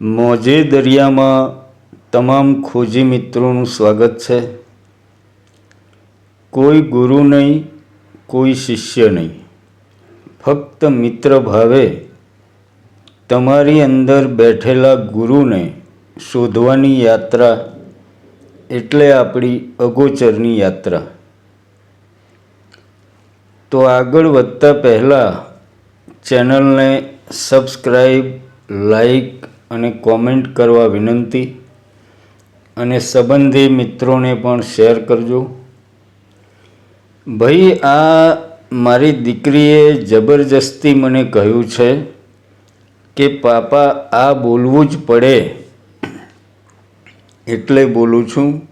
મોજે દરિયામાં તમામ ખોજી મિત્રોનું સ્વાગત છે. કોઈ ગુરુ નહીં, કોઈ શિષ્ય નહીં. ફક્ત મિત્ર ભાવે તમારી અંદર બેઠેલા ગુરુને શોધવાની યાત્રા એટલે આપણી અગોચરની યાત્રા. તો આગળ વધતા પહેલાં ચેનલને સબસ્ક્રાઈબ લાઈક અને કોમેન્ટ કરવા વિનંતી. અને સંબંધી મિત્રોને પણ શેર કરજો. ભાઈ, આ મારી દીકરીએ જબરજસ્તી મને કહ્યું છે કે, પાપા, આ બોલવું જ પડે. એટલે બોલું છું,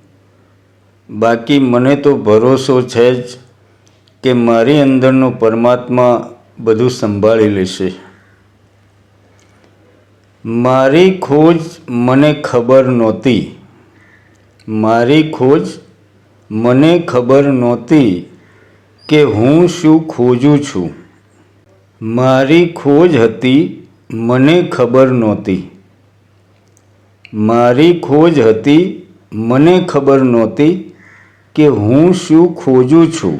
બાકી મને તો ભરોસો છે જ કે મારી અંદરનો પરમાત્મા બધું સંભાળી લેશે. મારી ખોજ મને ખબર નહોતી. મારી ખોજ મને ખબર નહોતી કે હું શું ખોજું છું. મારી ખોજ હતી મને ખબર નહોતી. મારી ખોજ હતી મને ખબર નહોતી કે હું શું ખોજું છું.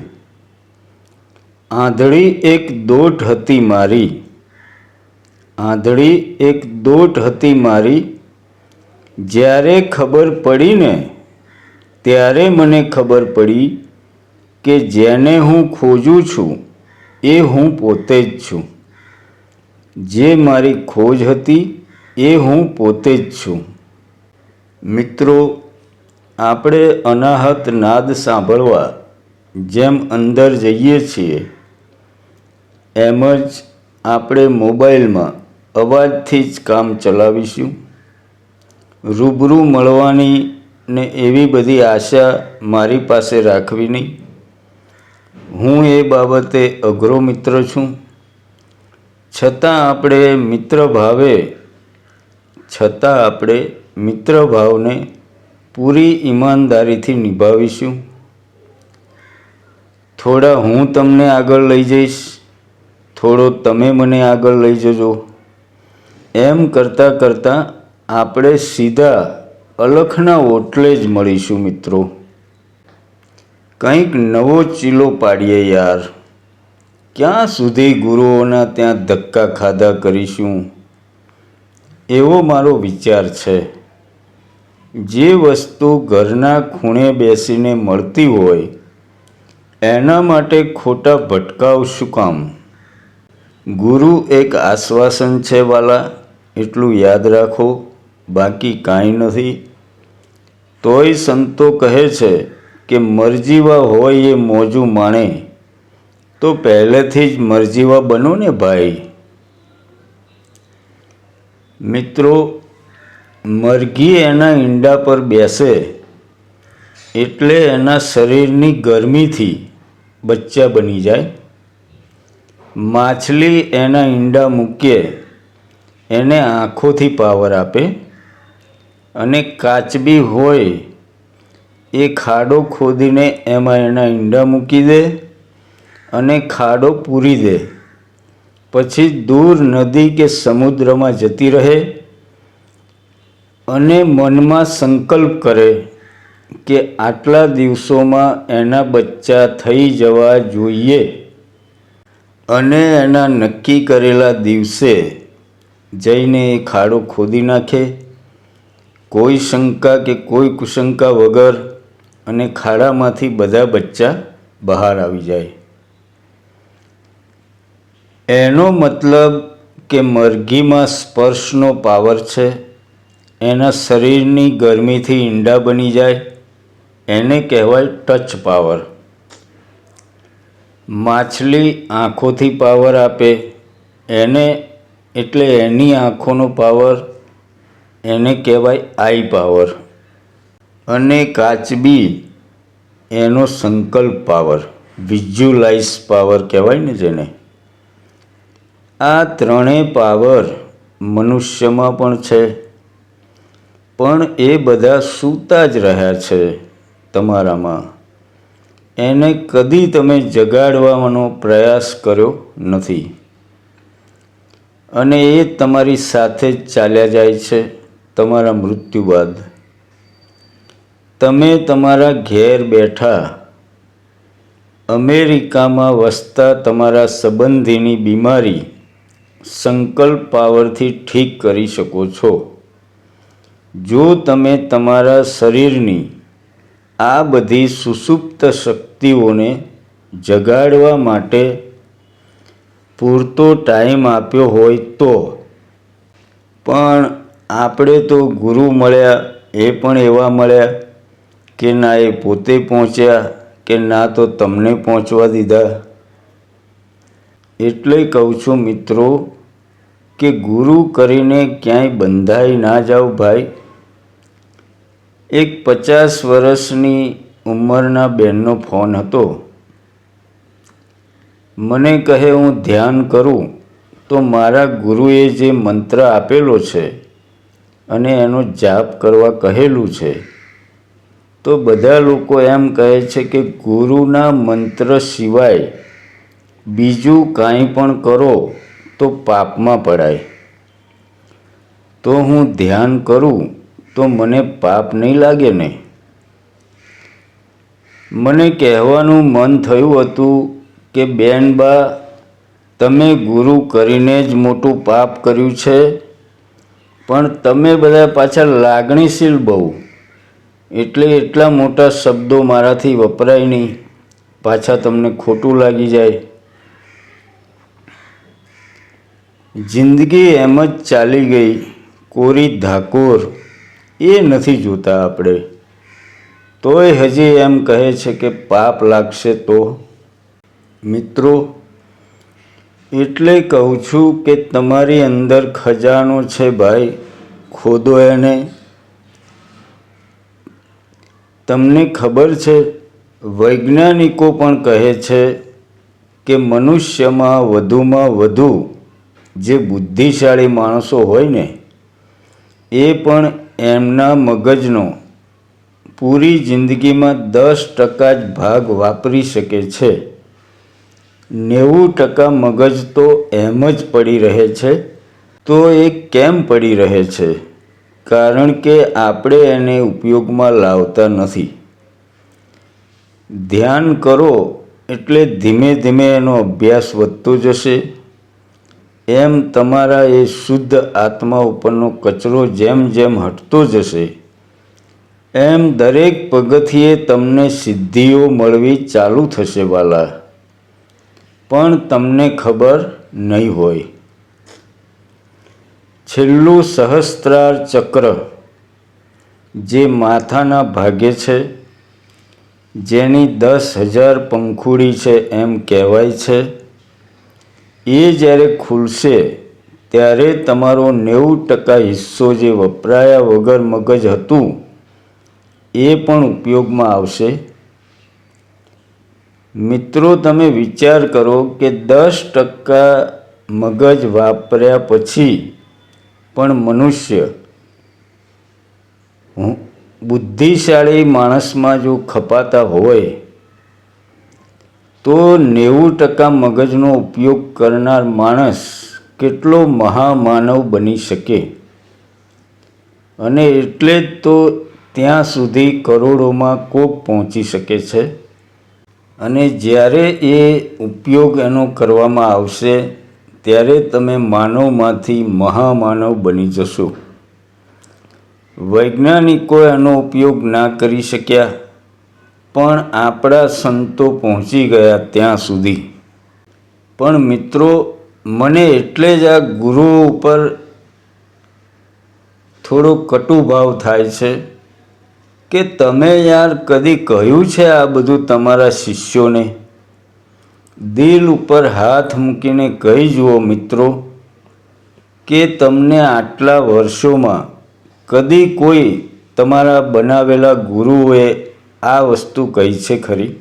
આંધળી એક દોટ હતી મારી. આંધળી એક દોટ હતી મારી. જ્યારે ખબર પડીને, ત્યારે મને ખબર પડી કે જેને હું ખોજું છું, એ હું પોતે જ છું. જે મારી ખોજ હતી, એ હું પોતે જ છું. મિત્રો, આપણે અનાહત નાદ સાંભળવા જેમ અંદર જઈએ છીએ, એમ જ આપણે મોબાઈલમાં અવાજથી જ કામ ચલાવીશું. રૂબરૂ મળવાની ને એવી બધી આશા મારી પાસે રાખવી નહીં. હું એ બાબતે અઘરો મિત્ર છું. છતાં આપણે મિત્ર ભાવે, છતાં આપણે મિત્ર ભાવને પૂરી ઈમાનદારીથી નિભાવીશું. થોડા હું તમને આગળ લઈ જઈશ, થોડો તમે મને આગળ લઈ જજો. એમ કરતાં કરતાં આપણે સીધા અલખના ઓટલે જ મળીશું મિત્રો. કંઈક નવો ચીલો પાડીએ યાર. ક્યાં સુધી ગુરુઓના ત્યાં ધક્કા ખાધા કરીશું? એવો મારો વિચાર છે. જે વસ્તુ ઘરના ખૂણે બેસીને મળતી હોય, એના માટે ખોટા ભટકાવ શું કામ? ગુરુ એક આશ્વાસન છે વાલા એટલું યાદ રાખો, બાકી કાંઈ નથી. તોય સંતો કહે છે કે મરજીવા હોય એ મોજું માણે. તો પહેલેથી જ મરજીવા બનો ને ભાઈ. મિત્રો, મરઘી એના ઈંડા પર બેસે એટલે એના શરીરની ગરમીથી બચ્ચા બની જાય. માછલી એના ઈંડા મૂકીએ એને આંખોથી પાવર આપે અને કાચબી હોય એ ખાડો ખોદીને એમાં એના ઈંડા મૂકી દે અને ખાડો પૂરી દે. પછી દૂર નદી કે સમુદ્રમાં જતી રહે અને મનમાં સંકલ્પ કરે કે આટલા દિવસોમાં એના બચ્ચા થઈ જવા જોઈએ. અને એના નક્કી કરેલા દિવસે જઈને એ ખાડો ખોદી નાખે. કોઈ શંકા કે કોઈ કુશંકા વગર અને ખાડામાંથી બધા બચ્ચા બહાર આવી જાય. એનો મતલબ કે મરઘીમાં સ્પર્શનો પાવર છે. એના શરીરની ગરમીથી ઈંડા બની જાય. એને કહેવાય ટચ પાવર. માછલી આંખોથી પાવર આપે. એને એટલે એની આંખોનો પાવર એને કહેવાય આઈ પાવર અને કાચબી એનો સંકલ્પ પાવર વિઝ્યુલાઇઝ પાવર કહેવાય ને જેને. આ ત્રણેય પાવર મનુષ્યમાં પણ છે. પણ એ બધા સૂતા જ રહ્યા છે તમારામાં. એને કદી તમે જગાડવાનો પ્રયાસ કર્યો નથી. અને એ તમારી સાથે જ ચાલ્યા જાય છે તમારા મૃત્યુ બાદ. તમે તમારા ઘેર બેઠા અમેરિકામાં વસતા તમારા સંબંધીની બીમારી સંકલ્પ પાવરથી ઠીક કરી શકો છો. જો તમે તમારા શરીરની આ બધી સુસુપ્ત શક્તિઓને જગાડવા માટે પૂરતો ટાઈમ આપ્યો હોય તો. પણ આપણે તો ગુરુ મળ્યા, એ પણ એવા મળ્યા કે ના એ પોતે પહોંચ્યા કે ના તો તમને પહોંચવા દીધા. એટલે કહું છું મિત્રો કે ગુરુ કરીને ક્યાંય બંધાઈ ના જાઓ ભાઈ. એક પચાસ વર્ષની ઉંમરના બેનનો ફોન હતો. મને કહે હું ધ્યાન કરું, તો મારા ગુરુએ જે મંત્ર આપેલો છે અને એનો જાપ કરવા કહેલું છે. તો બધા લોકો એમ કહે છે કે ગુરુના મંત્ર સિવાય બીજું કાંઈ પણ કરો તો પાપમાં પડાય. તો હું ધ્યાન કરું, તો મને પાપ નહીં લાગે ને? મને કહેવાનું મન થયું હતું કે બેનબા તમે ગુરુ કરીને જ મોટું પાપ કર્યું છે? પણ તમે બધા પાછા લાગણીશીલ બહુ. એટલે એટલા મોટા શબ્દો મારાથી વપરાય નહીં. પાછા તમને ખોટું લાગી જાય. જિંદગી એમ જ ચાલી ગઈ. કોરી ધાકોર, એ નથી જોતા આપણે. તોય હજી એમ કહે છે કે પાપ લાગશે તો? મિત્રો, એટલે કહું છું કે તમારી અંદર ખજાનો છે ભાઈ, ખોદો એને. તમને ખબર છે, વૈજ્ઞાનિકો પણ કહે છે કે મનુષ્યમાં વધુમાં વધુ જે બુદ્ધિશાળી માણસો હોય ને, એ પણ એમના મગજનો પૂરી જિંદગીમાં દસ ટકા જ ભાગ વાપરી શકે છે. નેવું ટકા મગજ તો એમ જ પડી રહે છે? તો એ કેમ પડી રહે છે? કારણ કે આપણે એને ઉપયોગમાં લાવતા નથી. ધ્યાન કરો, એટલે ધીમે ધીમે એનો અભ્યાસ વધતો જશે. એમ તમારા એ શુદ્ધ આત્મા ઉપરનો કચરો જેમ જેમ હટતો જશે, એમ દરેક પગથિયે તમને સિદ્ધિઓ મળવી ચાલુ થશે, વાલા. પણ તમને ખબર નહીં હોય. છેલ્લું સહસ્ત્રાર ચક્ર જે માથાના ભાગે છે, જેની દસ હજાર પંખુડી છે એમ કહેવાય છે, એ જ્યારે ખુલશે ત્યારે તમારો નેવું ટકા હિસ્સો જે વપરાયા વગર મગજ હતું, એ પણ ઉપયોગમાં આવશે. મિત્રો, તમે વિચાર કરો કે દસ ટકા મગજ વાપર્યા પછી પણ મનુષ્ય બુદ્ધિશાળી માણસમાં જો ખપાતા હોય, તો નેવું ટકા મગજનો ઉપયોગ કરનાર માણસ કેટલો મહામાનવ બની શકે? અને એટલે જ તો ત્યાં સુધી કરોડોમાં કોક પહોંચી શકે છે. અને જ્યારે એ ઉપયોગ એનો કરવામાં આવશે, ત્યારે તમે માનવમાંથી મહામાનવ બની જશો. વૈજ્ઞાનિકો એનો ઉપયોગ ના કરી શક્યા, પણ આપણા સંતો પહોંચી ગયા ત્યાં સુધી. પણ મિત્રો, મને એટલે જ આ ગુરુઓ ઉપર થોડો કટુભાવ થાય છે. કે તમે યાર કદી કહ્યું છે આ બધું તમારા શિષ્યોને? દિલ ઉપર હાથ મૂકીને કહી જુઓ મિત્રો, કે તમને આટલા વર્ષોમાં કદી કોઈ તમારા બનાવેલા ગુરુએ આ વસ્તુ કહી છે ખરી?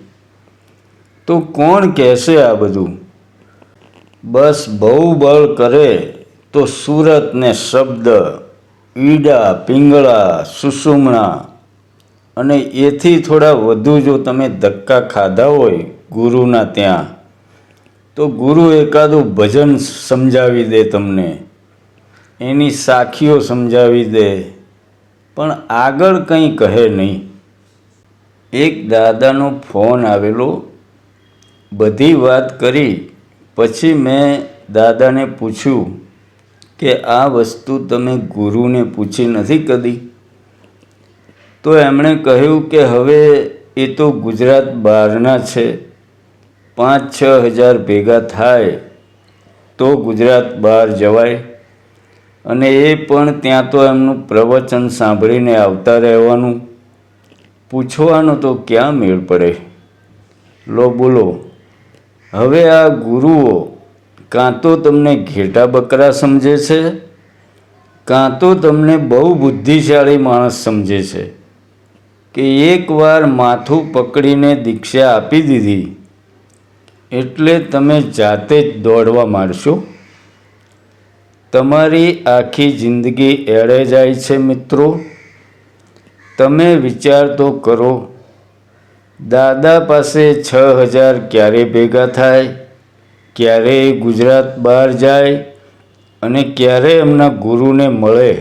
તો કોણ કહેશે આ બધું? બસ બહુ બળ કરે તો સુરતને શબ્દ, ઈડા, પિંગળા, સુસુમણા અને એથી થોડા વધુ જો તમે ધક્કા ખાધા હોય ગુરુના ત્યાં, તો ગુરુ એકાદું ભજન સમજાવી દે તમને. એની સાખીઓ સમજાવી દે. પણ આગળ કંઈ કહે નહીં. એક દાદાનો ફોન આવેલો. બધી વાત કરી. પછી મેં દાદાને પૂછ્યું કે આ વસ્તુ તમે ગુરુને પૂછી નથી કદી? તો એમણે કહ્યું કે હવે એ તો ગુજરાત બહારના છે. પાંચ છ હજાર ભેગા થાય તો ગુજરાત બહાર જવાય. અને એ પણ ત્યાં તો એમનું પ્રવચન સાંભળીને આવતા રહેવાનું. પૂછવાનો તો ક્યાં મેળ પડે? લો બોલો, હવે આ ગુરુઓ કાં તો તમને ઘેટા બકરા સમજે છે? કાં તો તમને બહુ બુદ્ધિશાળી માણસ સમજે છે? કે એકવાર માથું પકડીને દીક્ષા આપી દીધી, એટલે તમે જાતે જ દોડવા માંડશો? તમારી આખી જિંદગી એળે જાય છે મિત્રો. તમે વિચાર તો કરો, દાદા પાસે છ હજાર ક્યારે ભેગા થાય, ક્યારે ગુજરાત બહાર જાય અને ક્યારે એમના ગુરુને મળે?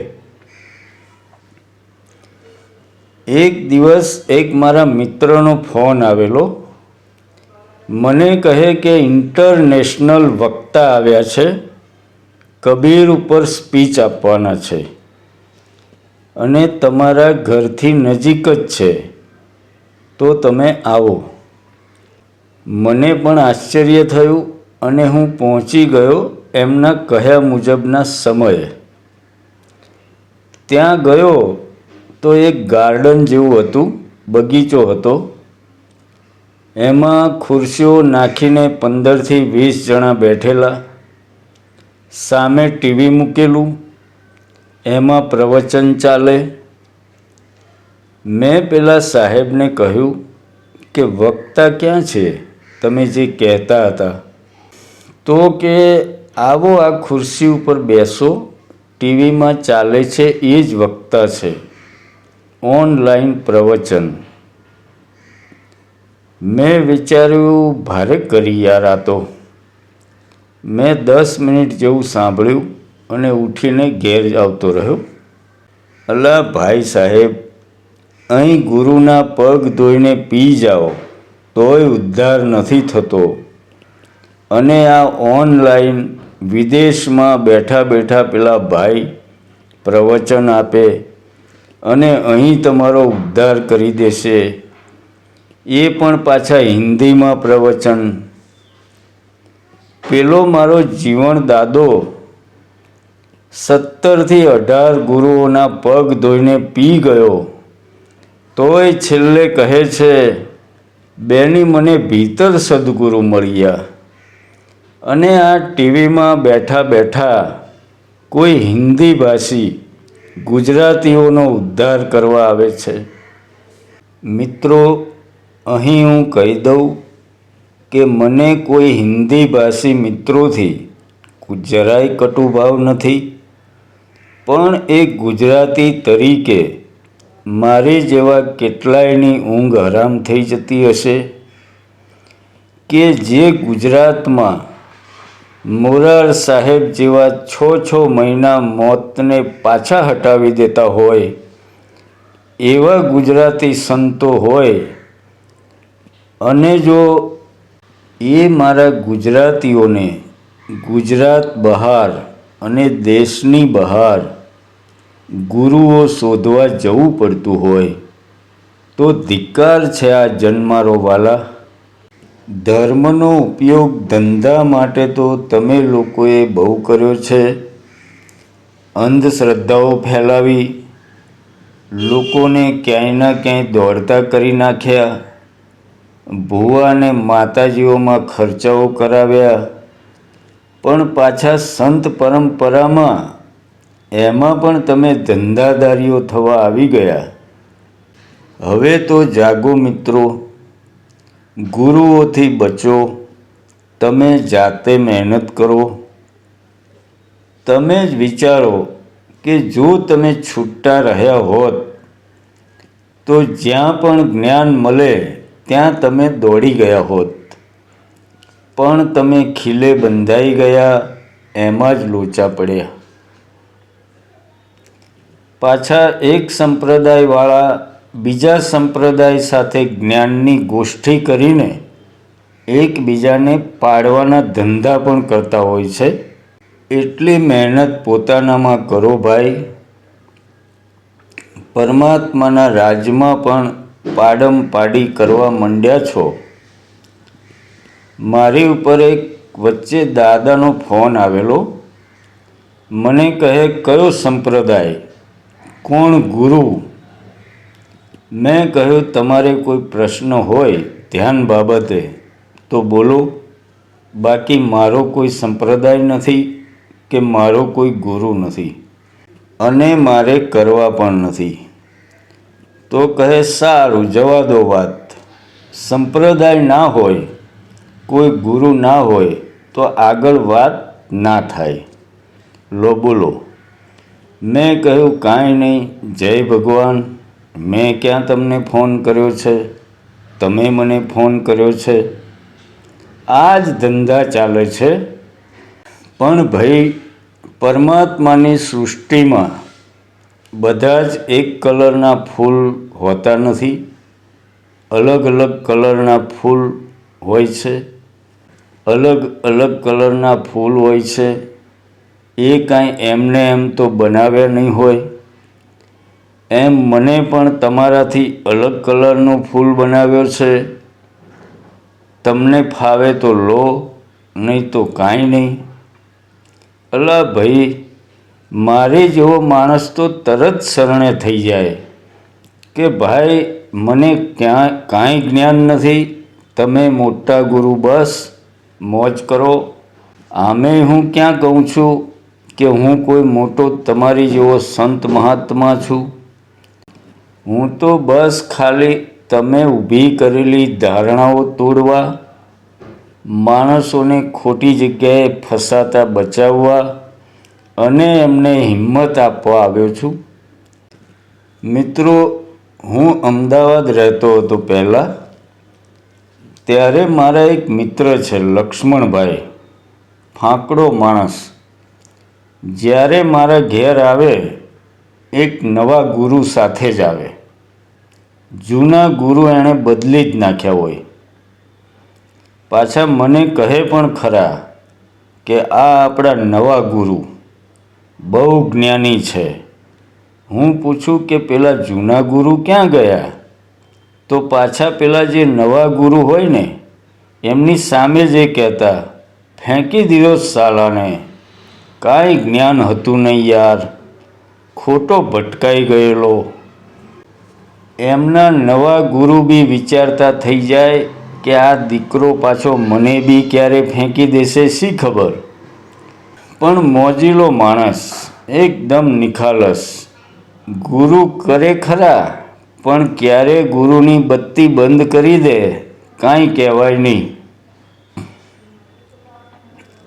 એક દિવસ એક મારા મિત્રનો ફોન આવેલો. મને કહે કે ઇન્ટરનેશનલ વક્તા આવ્યા છે. કબીર ઉપર સ્પીચ આપવાના છે. અને તમારા ઘરથી નજીક જ છે. તો તમે આવો. મને પણ આશ્ચર્ય થયું અને હું પહોંચી ગયો એમના કહ્યા મુજબના સમયે. ત્યાં ગયો તો એક ગાર્ડન જેવું હતું, બગીચો હતો. એમાં ખુરશીઓ નાખીને પંદરથી વીસ જણા બેઠેલા. સામે ટીવી મૂકેલું. એમાં પ્રવચન ચાલે. મેં પેલા સાહેબને કહ્યું કે, વક્તા ક્યાં છે? તમે જે કહેતા હતા. તો કે, આવો આ ખુરશી ઉપર બેસો. ટીવીમાં ચાલે છે, એ જ વક્તા છે. ઓનલાઈન પ્રવચન. મેં વિચાર્યું, ભારે કરી યાર આ તો. મેં દસ મિનિટ જેવું સાંભળ્યું અને ઉઠીને ઘેર આવતો રહ્યો. અલા ભાઈ સાહેબ, અહીં ગુરુના પગ ધોઈને પી જાઓ, તોય ઉદ્ધાર નથી થતો. અને આ ઓનલાઈન વિદેશમાં બેઠા બેઠા પેલા ભાઈ પ્રવચન આપે અને અહીં તમારો ઉદ્ધાર કરી દેશે. એ પણ પાછા હિન્દીમાં પ્રવચન. પેલો મારો જીવન દાદો, સત્તરથી અઢાર ગુરુઓના પગ ધોઈને પી ગયો. તોય છેલ્લે કહે છે, બેની મને ભીતર સદગુરુ મળ્યા. અને આ ટીવીમાં બેઠા બેઠા કોઈ હિન્દી ભાષી ગુજરાતીઓનો ઉદ્ધાર કરવા આવે છે. મિત્રો, અહીં હું કહી દઉં કે મને કોઈ હિન્દી ભાષી મિત્રોથી જરાય કટુભાવ નથી. પણ એક ગુજરાતી તરીકે મારી જેવા કેટલાયની ઊંઘ હરામ થઈ જતી હશે કે જે ગુજરાતમાં મોરાર સાહેબ જેવા છ છ મહિના મોતને પાછા હટાવી દેતા હોય, એવા ગુજરાતી સંતો હોય, અને જો એ મારા ગુજરાતીઓને ગુજરાત બહાર અને દેશની બહાર ગુરુઓ શોધવા જવું પડતું હોય, તો ધિક્કાર છે આ જન્મારો વાલા. ધર્મનો ઉપયોગ ધંધા માટે તો તમે લોકોએ બહુ કર્યો છે. અંધશ્રદ્ધાઓ ફેલાવી લોકોને ક્યાંય ના ક્યાંય દોડતા કરી નાખ્યા. ભૂવા અને માતાજીઓમાં ખર્ચાઓ કરાવ્યા. પણ પાછા સંત પરંપરામાં એમાં પણ તમે ધંધાદારીઓ થવા આવી ગયા. હવે તો જાગો મિત્રો. ગુરુઓથી બચો. તમે જાતે મહેનત કરો. તમે જ વિચારો કે જો તમે છૂટા રહ્યા હોત, તો જ્યાં પણ જ્ઞાન મળે, ત્યાં તમે દોડી ગયા હોત. પણ તમે ખીલે બંધાઈ ગયા, એમાં જ લોચા પડ્યા. પાછા એક સંપ્રદાયવાળા બીજા સંપ્રદાય સાથે જ્ઞાનની ગોષ્ઠી કરીને એકબીજાને પાડવાના ધંધા પણ કરતા હોય છે. એટલી મહેનત પોતાનામાં કરો ભાઈ. પરમાત્માના રાજમાં પણ પાડમ પાડી કરવા માંડ્યા છો. મારી ઉપર એક વચ્ચે દાદાનો ફોન આવેલો. મને કહે, કયો સંપ્રદાય? કોણ ગુરુ? મેં કહ્યું, તમારે કોઈ પ્રશ્ન હોય ધ્યાન બાબતે, તો બોલો. બાકી મારો કોઈ સંપ્રદાય નથી કે મારો કોઈ ગુરુ નથી અને મારે કરવા પણ નથી. તો કહે, સારું, જવા દો વાત. સંપ્રદાય ના હોય, કોઈ ગુરુ ના હોય, તો આગળ વાત ના થાય. લો બોલો. મેં કહ્યું, કાંઈ નહીં, જય ભગવાન. મેં ક્યાં તમને ફોન કર્યો છે? તમે મને ફોન કર્યો છે? આ જ ધંધા ચાલે છે. પણ ભાઈ, પરમાત્માની સૃષ્ટિમાં બધા જ એક કલરના ફૂલ હોતા નથી. અલગ અલગ કલરના ફૂલ હોય છે. અલગ અલગ કલરના ફૂલ હોય છે. એ કાંઈ એમને એમ તો બનાવ્યા નહીં હોય. એમ મને પણ તમારાથી અલગ કલરનો ફૂલ બનાવ્યો છે. તમને ફાવે તો લો, નહીં તો કાંઈ નહીં. અલા ભાઈ, મારે જેવો માણસ તો તરત શરણે થઈ જાય. કે ભાઈ, મને ક્યાં, કાંઈ જ્ઞાન નથી. તમે મોટા ગુરુ બસ, મોજ કરો. આમે હું ક્યાં કહું છું કે હું કોઈ મોટો તમારી જેવો સંત મહાત્મા છું? હું તો બસ ખાલી તમે ઊભી કરેલી ધારણાઓ તોડવા, માણસોને ખોટી જગ્યાએ ફસાતા બચાવવા અને એમને હિંમત આપવા આવ્યો છું. મિત્રો, હું અમદાવાદ રહેતો હતો પહેલાં. ત્યારે મારા એક મિત્ર છે, લક્ષ્મણભાઈ, ફાંકડો માણસ. જ્યારે મારા ઘેર આવે, એક નવા ગુરુ સાથે જ આવે. જૂના ગુરુ એણે બદલી જ નાખ્યા હોય. પાછા મને કહે પણ ખરા કે આ આપણા નવા ગુરુ. બહુ જ્ઞાની છે. હું પૂછું કે પેલા જૂના ગુરુ ક્યાં ગયા? તો પાછા પેલા જે નવા ગુરુ હોય ને, એમની સામે જે કહેતા, ફેંકી દીધો સાલાને. કાંઈ જ્ઞાન હતું નહીં યાર. ખોટો ભટકાઈ ગયેલો. એમના નવા ગુરુ બી વિચારતા થઈ જાય કે આ દીકરો પાછો મને બી ક્યારે ફેંકી દેશે, શી ખબર? પણ મોજીલો માણસ, એકદમ નિખાલસ. ગુરુ કરે ખરા, પણ ક્યારે ગુરુની બત્તી બંધ કરી દે, કાંઈ કહેવાય નહીં.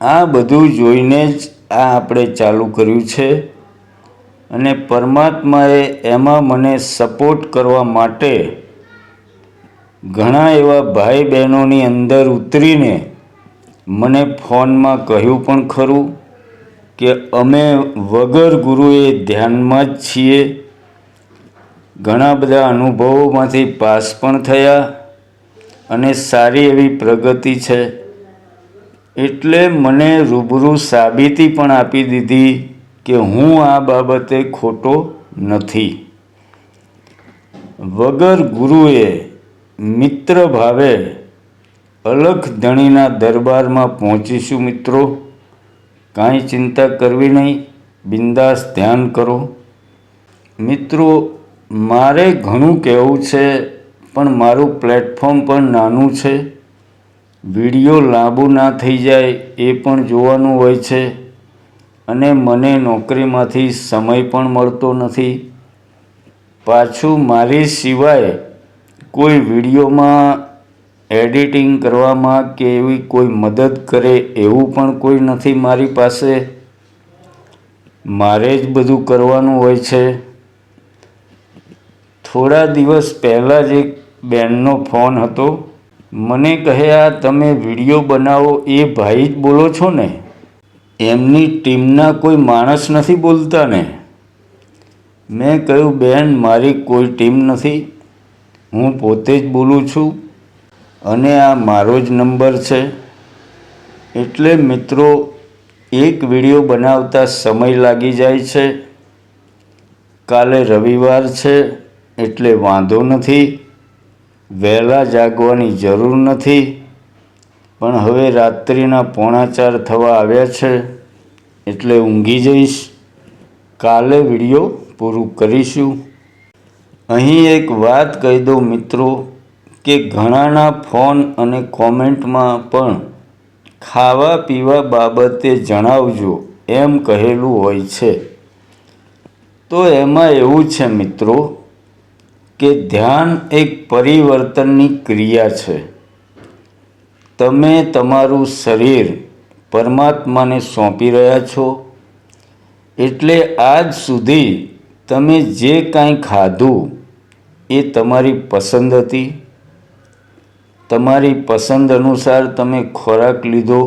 આ બધું જોઈને જ આ આપણે ચાલુ કર્યું છે. અને પરમાત્માએ એમાં મને સપોર્ટ કરવા માટે ઘણા એવા ભાઈ બહેનોની અંદર ઉતરીને મને ફોનમાં કહ્યું પણ ખરું કે અમે વગર ગુરુએ ધ્યાનમાં જ છીએ. ઘણા બધા અનુભવોમાંથી પાસ પણ થયા અને સારી એવી પ્રગતિ છે. એટલે મને રૂબરૂ સાબિતી પણ આપી દીધી. કે હું આ બાબતે ખોટો નથી. વગર ગુરુએ મિત્ર ભાવે અલખ ધણીના દરબારમાં પહોંચીશું મિત્રો. કાંઈ ચિંતા કરવી નહીં. બિંદાસ ધ્યાન કરો. મિત્રો, મારે ઘણું કહેવું છે, પણ મારું પ્લેટફોર્મ પણ નાનું છે. વીડિયો લાંબુ ના થઈ જાય એ પણ જોવાનું હોય છે. અને મને નોકરીમાંથી સમય પણ મળતો નથી. પાછું મારી સિવાય કોઈ વિડીયોમાં એડિટિંગ કરવામાં કે એવી કોઈ મદદ કરે એવું પણ કોઈ નથી મારી પાસે. મારે જ બધું કરવાનું હોય છે. થોડા દિવસ પહેલાં જ એક બેનનો ફોન હતો. મને કહે, આ તમે વીડિયો બનાવો, એ ભાઈ જ બોલો છો ને? એમની ટીમના કોઈ માણસ નથી બોલતા ને? મેં કહ્યું, બેન, મારી કોઈ ટીમ નથી. હું પોતે જ બોલું છું અને આ મારો જ નંબર છે. એટલે મિત્રો, એક વીડિયો બનાવતા સમય લાગી જાય છે. કાલે રવિવાર છે, એટલે વાંધો નથી. વહેલા જાગવાની જરૂર નથી. પણ હવે રાત્રિના પોણા ચાર થવા આવ્યા છે એટલે ઊંઘી જઈશ. કાલે વીડિયો પૂરું કરીશું. અહીં એક વાત કહી દઉં મિત્રો કે ઘણાના ફોન અને કોમેન્ટમાં પણ ખાવા પીવા બાબતે જણાવજો એમ કહેલું હોય છે. તો એમાં એવું છે મિત્રો કે ધ્યાન એક પરિવર્તનની ક્રિયા છે. તમે તમારું શરીર પરમાત્માને સોંપી રહ્યા છો? એટલે આજ સુધી તમે જે કાંઈ ખાધું એ તમારી પસંદ હતી? તમારી પસંદ અનુસાર તમે ખોરાક લીધો?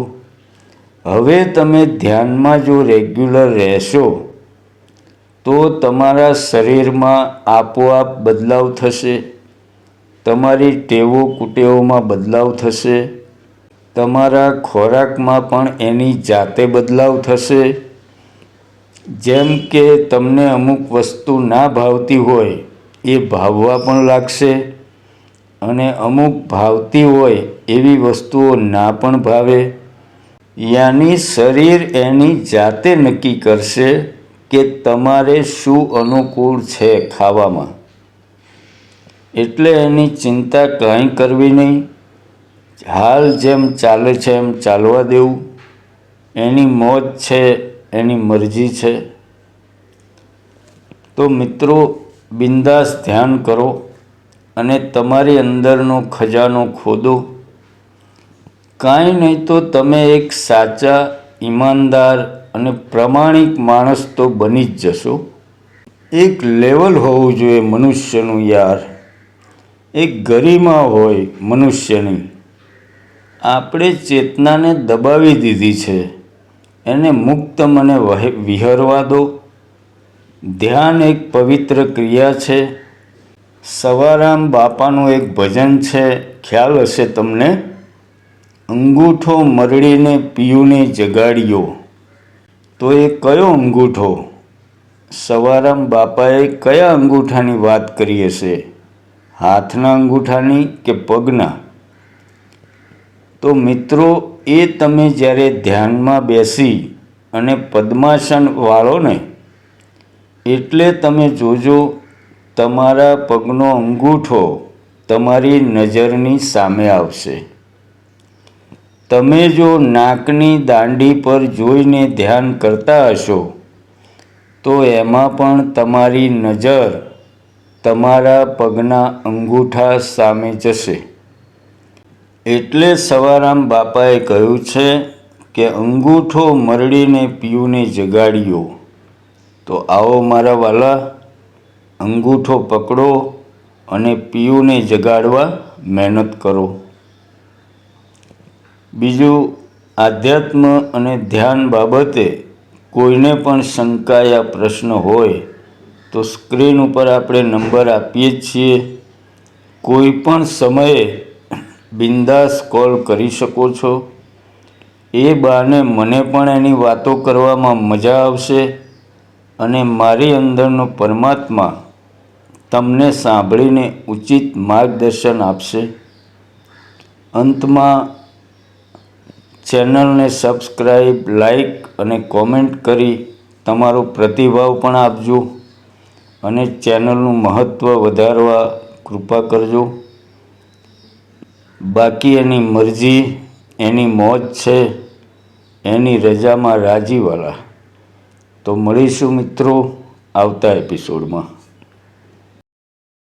હવે તમે ધ્યાનમાં જો રેગ્યુલર રહેશો, તો તમારા શરીરમાં આપોઆપ બદલાવ થશે. તમારી ટેવો કુટેવોમાં બદલાવ થશે. તમારા ખોરાકમાં પણ એની જાતે બદલાવ થશે? જેમ કે તમને અમુક વસ્તુ ના ભાવતી હોય, એ ભાવવા પણ લાગશે. અને અમુક ભાવતી હોય, એવી વસ્તુઓ ના પણ ભાવે. યાની શરીર એની જાતે નક્કી કરશે કે તમારે શું અનુકૂળ છે ખાવામાં. એટલે એની ચિંતા કાંઈ કરવી નહીં. હાલ જેમ ચાલે છે એમ ચાલવા દેવું. એની મોજ છે, એની મરજી છે. તો મિત્રો, બિંદાસ ધ્યાન કરો અને તમારી અંદરનો ખજાનો ખોદો. કાંઈ નહીં તો તમે એક સાચા, ઈમાનદાર અને પ્રમાણિક માણસ તો બની જ જશો. એક લેવલ હોવું જોઈએ મનુષ્યનું યાર. એક ગરિમા હોય મનુષ્યની. આપણે ચેતનાને દબાવી દીધી છે. એને મુક્ત મને વિહરવા દો. ધ્યાન એક પવિત્ર ક્રિયા છે. સવારામ બાપાનું એક ભજન છે. ખ્યાલ હશે તમને? અંગૂઠો મરડીને પીયુને જગાડ્યો. તો એ કયો અંગૂઠો? સવારામ બાપાએ કયા અંગૂઠાની વાત કરી હશે? હાથના અંગૂઠાની કે પગના? તો મિત્રો, એ તમે જ્યારે ધ્યાનમાં બેસી અને પદ્માસન વાળો ને એટલે તમે જોજો તમારા પગનો અંગૂઠો તમારી નજરની સામે આવશે. તમે જો નાકની દાંડી પર જોઈને ધ્યાન કરતા હશો, તો એમાં પણ તમારી નજર તમારા પગના અંગૂઠા સામે જશે. એટલે સવારામ બાપાએ કહ્યું છે કે અંગૂઠો મરડીને પીયુને જગાડ્યો. તો આવો મારા વાલા, અંગૂઠો પકડો અને પીયુને જગાડવા મહેનત કરો. બીજું, આધ્યાત્મ અને ધ્યાન બાબતે કોઈને પણ શંકા યા પ્રશ્ન હોય, તો સ્ક્રીન ઉપર આપણે નંબર આપીએ જ છીએ. કોઈ પણ સમયે બિંદાસ કોલ કરી શકો છો. એ બાને મને પણ એની વાતો કરવામાં મજા આવશે અને મારી અંદરનો પરમાત્મા તમને સાંભળીને ઉચિત માર્ગદર્શન આપશે. અંતમાં, ચેનલને સબસ્ક્રાઈબ લાઈક અને કોમેન્ટ કરી તમારો પ્રતિભાવ પણ આપજો અને ચેનલનું મહત્ત્વ વધારવા કૃપા કરજો. બાકી એની મરજી એની મોજ છે એની રજામાં રાજીવાલા. તો મળીશું મિત્રો આવતા એપિસોડમાં